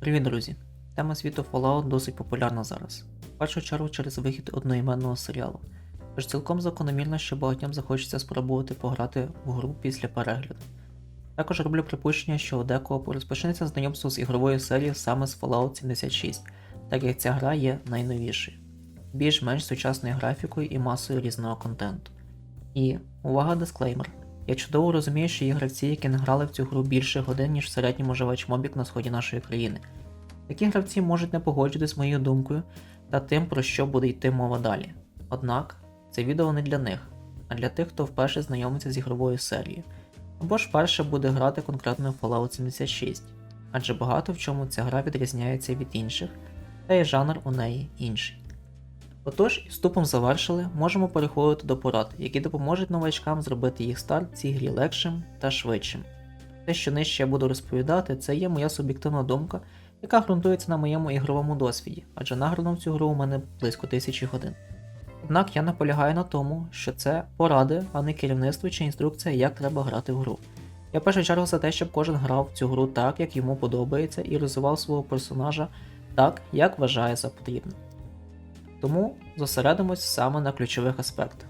Привіт, друзі! Тема світу Fallout досить популярна зараз. В першу чергу через вихід одноіменного серіалу. Тож цілком закономірно, що багатьом захочеться спробувати пограти в гру після перегляду. Також роблю припущення, що у декого розпочнеться знайомство з ігровою серією саме з Fallout 76, так як ця гра є найновішою, більш-менш сучасною графікою і масою різного контенту. І увага дисклеймер. Я чудово розумію, що є гравці, які не грали в цю гру більше годин, ніж в середньому живач мобік на сході нашої країни. Такі гравці можуть не погоджуватися з моєю думкою та тим, про що буде йти мова далі. Однак, це відео не для них, а для тих, хто вперше знайомиться з ігровою серією, або ж вперше буде грати конкретно Fallout 76, адже багато в чому ця гра відрізняється від інших, та й жанр у неї інший. Отож, і вступом завершили, можемо переходити до порад, які допоможуть новачкам зробити їх старт в цій грі легшим та швидшим. Те, що нижче я буду розповідати, це є моя суб'єктивна думка, яка ґрунтується на моєму ігровому досвіді, адже награно в цю гру у мене близько тисячі годин. Однак я наполягаю на тому, що це поради, а не керівництво чи інструкція, як треба грати в гру. Я в першу чергу за те, щоб кожен грав в цю гру так, як йому подобається, і розвивав свого персонажа так, як вважає за потрібне. Тому зосередимось саме на ключових аспектах.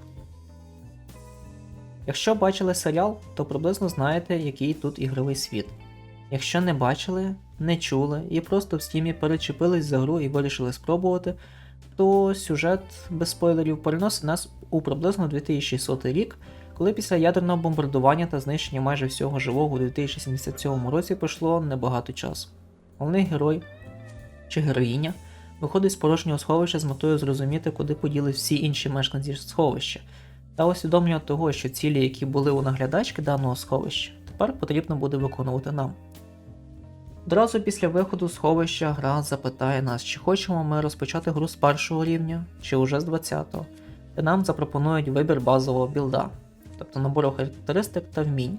Якщо бачили серіал, то приблизно знаєте, який тут ігровий світ. Якщо не бачили, не чули і просто в стімі перечепились за гру і вирішили спробувати, то сюжет без спойлерів переносить нас у приблизно 2600 рік, коли після ядерного бомбардування та знищення майже всього живого у 2077 році пройшло небагато часу. Головний герой чи героїня виходить з порожнього сховища з метою зрозуміти, куди поділись всі інші мешканці сховища, та усвідомлення того, що цілі, які були у наглядачки даного сховища, тепер потрібно буде виконувати нам. Одразу після виходу з сховища гра запитає нас, чи хочемо ми розпочати гру з першого рівня, чи уже з 20-го, і нам запропонують вибір базового білда, тобто набору характеристик та вмінь,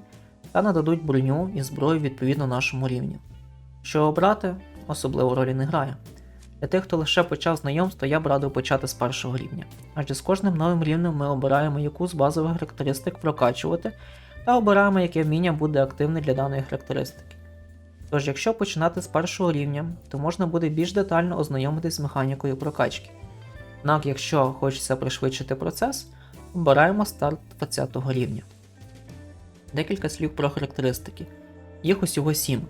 та нададуть броню і зброю відповідно нашому рівню. Що обрати, особливо ролі не грає. Для тих, хто лише почав знайомство, я б радив почати з першого рівня, адже з кожним новим рівнем ми обираємо яку з базових характеристик прокачувати, та обираємо, яке вміння буде активне для даної характеристики. Тож, якщо починати з першого рівня, то можна буде більш детально ознайомитись з механікою прокачки. Однак, якщо хочеться пришвидшити процес, обираємо старт 20 рівня. Декілька слів про характеристики. Їх усього 7,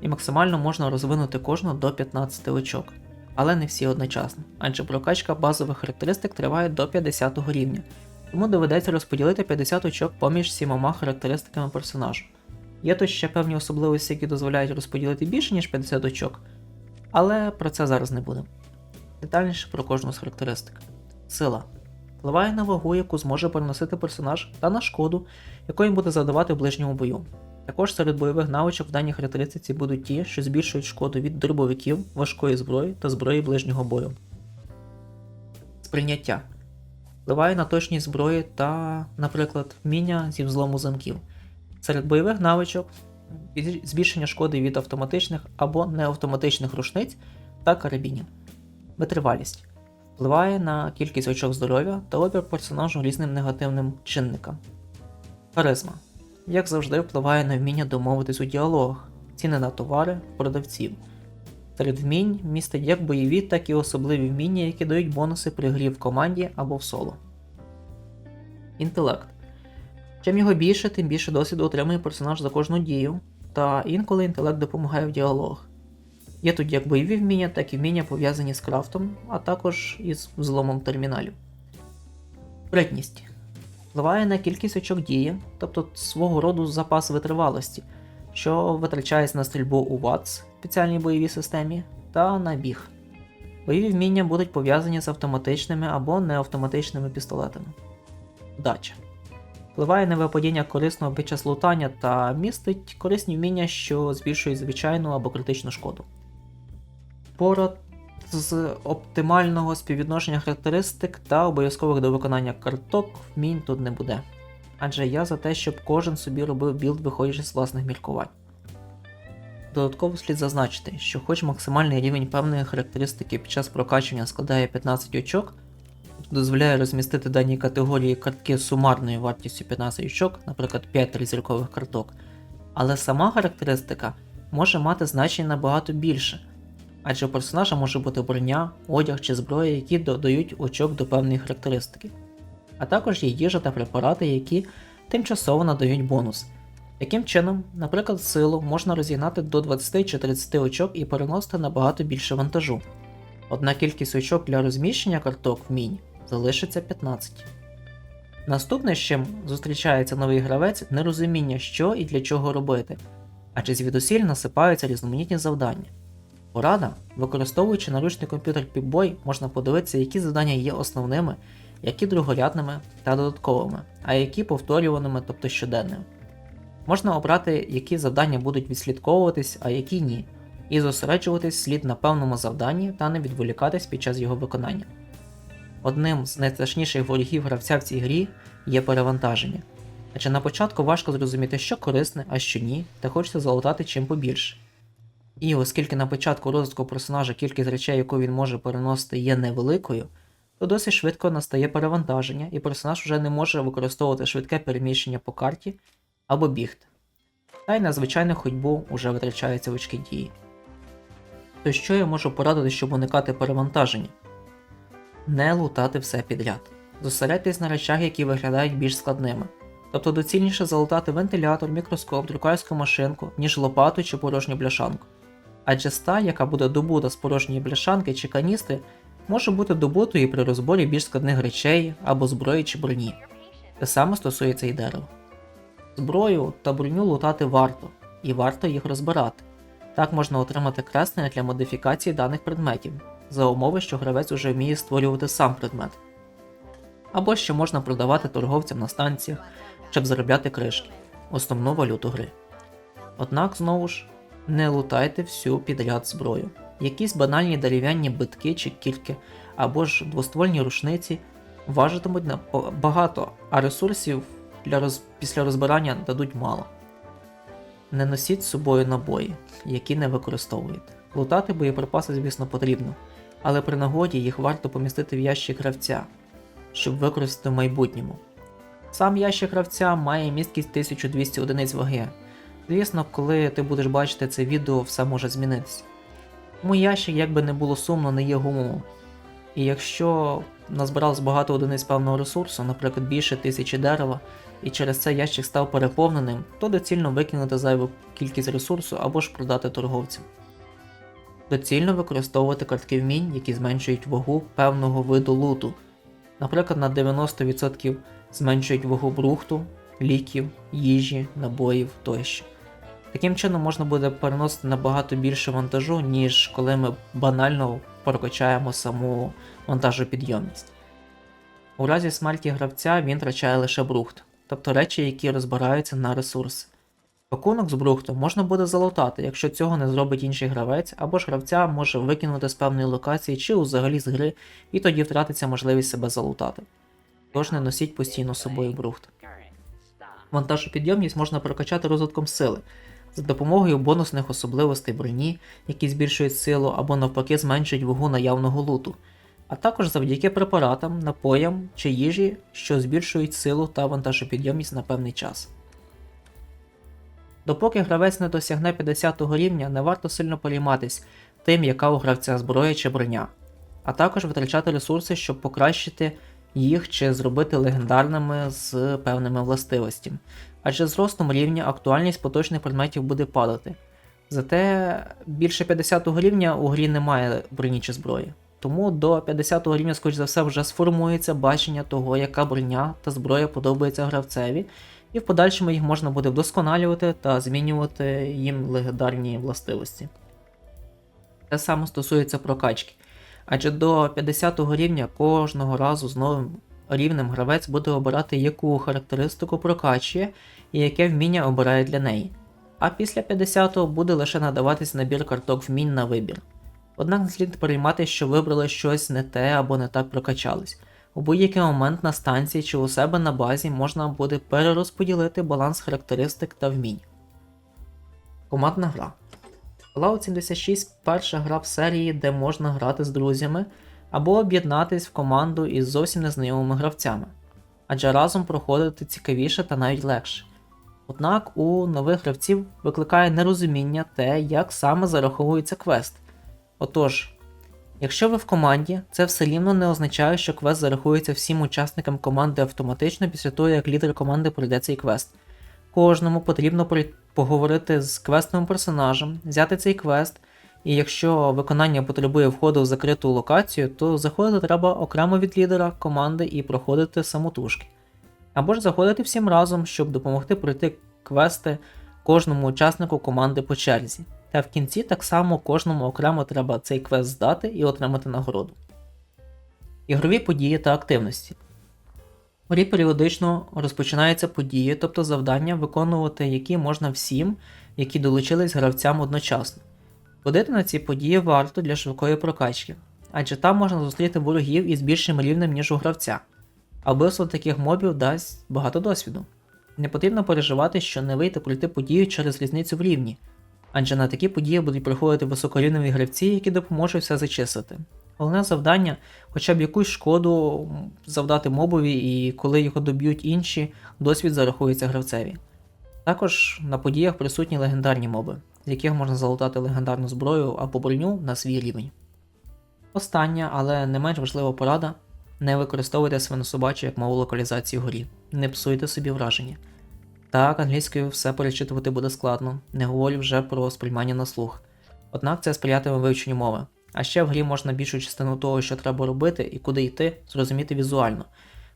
і максимально можна розвинути кожну до 15 очок, але не всі одночасно, адже прокачка базових характеристик триває до 50 рівня, тому доведеться розподілити 50 очок поміж сімома характеристиками персонажу. Є тут ще певні особливості, які дозволяють розподілити більше, ніж 50 очок, але про це зараз не будемо. Детальніше про кожну з характеристик. Сила. Впливає на вагу, яку зможе переносити персонаж, та на шкоду, яку він буде завдавати в ближньому бою. Також серед бойових навичок в даній характеристиці будуть ті, що збільшують шкоду від дробовиків, важкої зброї та зброї ближнього бою. Сприйняття. Впливає на точність зброї та, наприклад, вміння зі взлому замків. Серед бойових навичок збільшення шкоди від автоматичних або неавтоматичних рушниць та карабінів. Витривалість впливає на кількість очок здоров'я та опір персонажу різним негативним чинникам. Харизма, як завжди, впливає на вміння домовитись у діалогах, ціни на товари, продавців. Серед вмінь містить як бойові, так і особливі вміння, які дають бонуси при грі в команді або в соло. Інтелект. Чим його більше, тим більше досвіду отримує персонаж за кожну дію, та інколи інтелект допомагає в діалогах. Є тут як бойові вміння, так і вміння пов'язані з крафтом, а також із взломом терміналів. Спритність впливає на кількість очок дії, тобто свого роду запас витривалості, що витрачається на стрільбу у ВАЦ спеціальній бойовій системі, та на біг. Бойові вміння будуть пов'язані з автоматичними або неавтоматичними пістолетами. Вдача впливає на випадіння корисного під час лутання та містить корисні вміння, що збільшують звичайну або критичну шкоду. Порад з оптимального співвідношення характеристик та обов'язкових до виконання карток вмінь тут не буде. Адже я за те, щоб кожен собі робив білд, виходячи з власних міркувань. Додатково слід зазначити, що хоч максимальний рівень певної характеристики під час прокачування складає 15 очок, дозволяє розмістити дані категорії картки з сумарною вартістю 15 очок, наприклад 5 тризіркових карток, але сама характеристика може мати значення набагато більше, адже у персонажа може бути броня, одяг чи зброя, які додають очок до певної характеристики. А також є їжа та препарати, які тимчасово надають бонус. Таким чином, наприклад, силу можна розігнати до 20 чи 30 очок і переносити набагато більше вантажу. Одна кількість очок для розміщення карток в міні залишиться 15. Наступне, з чим зустрічається новий гравець, нерозуміння, що і для чого робити, адже звідусіль насипаються різноманітні завдання. Порада, використовуючи наручний комп'ютер Pip-Boy, можна подивитися, які завдання є основними, які другорядними та додатковими, а які повторюваними, тобто щоденними. Можна обрати, які завдання будуть відслідковуватись, а які ні, і зосереджуватись слід на певному завданні та не відволікатись під час його виконання. Одним з найстрашніших ворогів гравця в цій грі є перевантаження. Адже на початку важко зрозуміти, що корисне, а що ні, та хочеться залутати чим побільше. І оскільки на початку розвитку персонажа кількість речей, яку він може переносити, є невеликою, то досить швидко настає перевантаження, і персонаж вже не може використовувати швидке переміщення по карті або бігти. Та й на звичайну ходьбу вже витрачаються очки дії. То що я можу порадити, щоб уникати перевантаження? Не лутати все підряд. Зосередьтесь на речах, які виглядають більш складними. Тобто доцільніше залутати вентилятор, мікроскоп, друкарську машинку, ніж лопату чи порожню бляшанку. Адже сталь, яка буде добута з порожньої бляшанки чи каністри, може бути добутою при розборі більш складних речей або зброї чи броні. Те саме стосується і дерева. Зброю та броню лутати варто, і варто їх розбирати. Так можна отримати креслення для модифікації даних предметів, за умови, що гравець уже вміє створювати сам предмет. Або що можна продавати торговцям на станціях, щоб заробляти кришки, основну валюту гри. Однак знову ж не лутайте всю підряд зброю. Якісь банальні дерев'яні битки чи кільки, або ж двоствольні рушниці важитимуть багато, а ресурсів для роз... після розбирання дадуть мало. Не носіть з собою набої, які не використовуєте. Лутати боєприпаси, звісно, потрібно, але при нагоді їх варто помістити в ящик гравця, щоб використати в майбутньому. Сам ящик гравця має місткість 1200 одиниць ваги. Звісно, коли ти будеш бачити це відео, все може змінитися. Тому ящик, як би не було сумно, не є гумовим. І якщо назбиралось багато одиниць певного ресурсу, наприклад, більше тисячі дерева, і через це ящик став переповненим, то доцільно викинути зайву кількість ресурсу або ж продати торговцям. Доцільно використовувати картки вмінь, які зменшують вагу певного виду луту. Наприклад, на 90% зменшують вагу брухту, ліків, їжі, набоїв тощо. Таким чином можна буде переносити набагато більше вантажу, ніж коли ми банально прокачаємо саму вантажопідйомність. У разі смерті гравця він втрачає лише брухт, тобто речі, які розбираються на ресурси. Пакунок з брухту можна буде залутати, якщо цього не зробить інший гравець, або ж гравця може викинути з певної локації чи взагалі з гри, і тоді втратиться можливість себе залутати. Тож не носіть постійно з собою брухт. Вантажопідйомність можна прокачати розвитком сили за допомогою бонусних особливостей броні, які збільшують силу або навпаки зменшують вагу наявного луту, а також завдяки препаратам, напоям чи їжі, що збільшують силу та вантажопідйомність на певний час. Допоки гравець не досягне 50 рівня, не варто сильно перейматись тим, яка у гравця зброя чи броня, а також витрачати ресурси, щоб покращити їх чи зробити легендарними з певними властивостями. Адже з ростом рівня актуальність поточних предметів буде падати. Зате більше 50 рівня у грі немає броні чи зброї. Тому до 50 рівня, скоріш за все, вже сформується бачення того, яка броня та зброя подобається гравцеві, і в подальшому їх можна буде вдосконалювати та змінювати їм легендарні властивості. Те саме стосується прокачки. Адже до 50 го рівня кожного разу з новим рівнем гравець буде обирати, яку характеристику прокачує і яке вміння обирає для неї. А після 50-го буде лише надаватись набір карток вмінь на вибір. Однак слід переймати, що вибрали щось не те або не так прокачались. У будь-який момент на станції чи у себе на базі можна буде перерозподілити баланс характеристик та вмінь. Командна гра. Fallout 76 перша гра в серії, де можна грати з друзями або об'єднатись в команду із зовсім незнайомими гравцями, адже разом проходити цікавіше та навіть легше. Однак у нових гравців викликає нерозуміння те, як саме зараховується квест. Отож, якщо ви в команді, це все рівно не означає, що квест зарахується всім учасникам команди автоматично після того, як лідер команди пройде цей квест. Кожному потрібно поговорити з квестовим персонажем, взяти цей квест, і якщо виконання потребує входу в закриту локацію, то заходити треба окремо від лідера команди і проходити самотужки. Або ж заходити всім разом, щоб допомогти пройти квести кожному учаснику команди по черзі. Та в кінці так само кожному окремо треба цей квест здати і отримати нагороду. Ігрові події та активності. У грі періодично розпочинаються події, тобто завдання, виконувати які можна всім, які долучились гравцям одночасно. Ходити на ці події варто для швидкої прокачки, адже там можна зустріти ворогів із більшим рівнем, ніж у гравця, а вбивство таких мобів дасть багато досвіду. Не потрібно переживати, що не вийде пройти подію через різницю в рівні, адже на такі події будуть приходити високорівневі гравці, які допоможуть все зачистити. Головне завдання хоча б якусь шкоду завдати мобові, і коли його доб'ють інші, досвід зарахується гравцеві. Також на подіях присутні легендарні моби, з яких можна залутати легендарну зброю або броню на свій рівень. Остання, але не менш важлива порада не використовуйте свинособачу як мову локалізації в горі, не псуйте собі враження. Так, англійською все перечитувати буде складно, не говорю вже про сприймання на слух. Однак це сприятиме вивченню мови. А ще в грі можна більшу частину того, що треба робити і куди йти, зрозуміти візуально,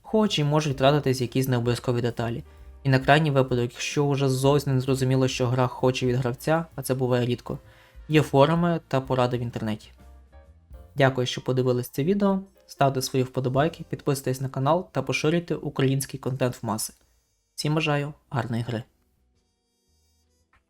хоч і можуть тратитись якісь необов'язкові деталі. І на крайній випадок, якщо вже зовсім не зрозуміло, що гра хоче від гравця, а це буває рідко, є форуми та поради в інтернеті. Дякую, що подивились це відео. Ставте свої вподобайки, підписуйтесь на канал та поширюйте український контент в маси. Всім бажаю гарної гри!